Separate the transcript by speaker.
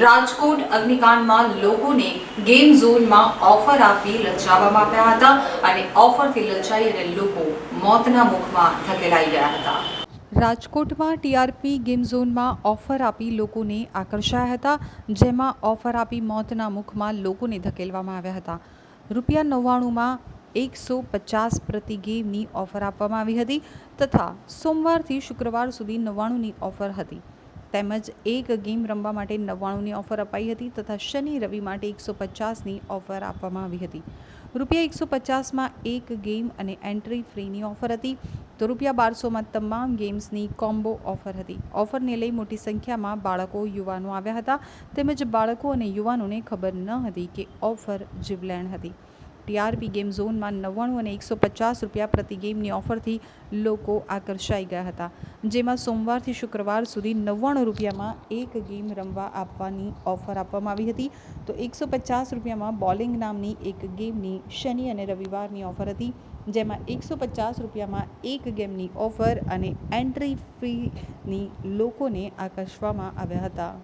Speaker 1: રાજકોટ અગ્નિકાંડમાં લોકોને ગેમ ઝોનમાં ઓફર આપી લલચાવવામાં આવ્યા હતા અને ઓફરથી લલચાઈ અને લોકો મોતના મુખમાં ધકેલાઈ ગયા હતા. રાજકોટમાં ટીઆરપી ગેમ ઝોનમાં ઓફર આપી લોકોને આકર્ષાયા હતા, જેમાં ઓફર આપી મોતના મુખમાં લોકોને ધકેલવામાં આવ્યા હતા. રૂપિયા નવ્વાણુંમાં એકસો પચાસ પ્રતિ ગેમની ઓફર આપવામાં આવી હતી તથા સોમવારથી શુક્રવાર સુધી નવ્વાણુંની ઓફર હતી. તેમજ એક ગેમ રમવા માટે નવ્વાણુંની ઓફર અપાઈ હતી તથા શનિ રવિ માટે એકસો પચાસની ઓફર આપવામાં આવી હતી. રૂપિયા એકસો પચાસમાં એક ગેમ અને એન્ટ્રી ફ્રીની ઓફર હતી. તો રૂપિયા બારસોમાં તમામ ગેમ્સની કોમ્બો ઓફર હતી. ઓફરને લઈ મોટી સંખ્યામાં બાળકો, યુવાનો આવ્યા હતા. તેમજ બાળકો અને યુવાનોને ખબર ન હતી કે ઓફર જીવલેણ હતી. ટીઆરપી ગેમ ઝોનમાં નવ્વાણું અને એકસો પચાસ રૂપિયા પ્રતિ ગેમની ઓફરથી લોકો આકર્ષાઈ ગયા હતા. જેમાં સોમવારથી શુક્રવાર સુધી નવ્વાણું રૂપિયામાં એક ગેમ રમવા આપવાની ઓફર આપવામાં આવી હતી. તો એકસો પચાસ રૂપિયામાં બોલિંગ નામની એક ગેમની શનિ અને રવિવારની ઓફર હતી, જેમાં એકસો પચાસ રૂપિયામાં એક ગેમની ઓફર અને એન્ટ્રી ફીની લોકોને આકર્ષવામાં આવ્યા હતા.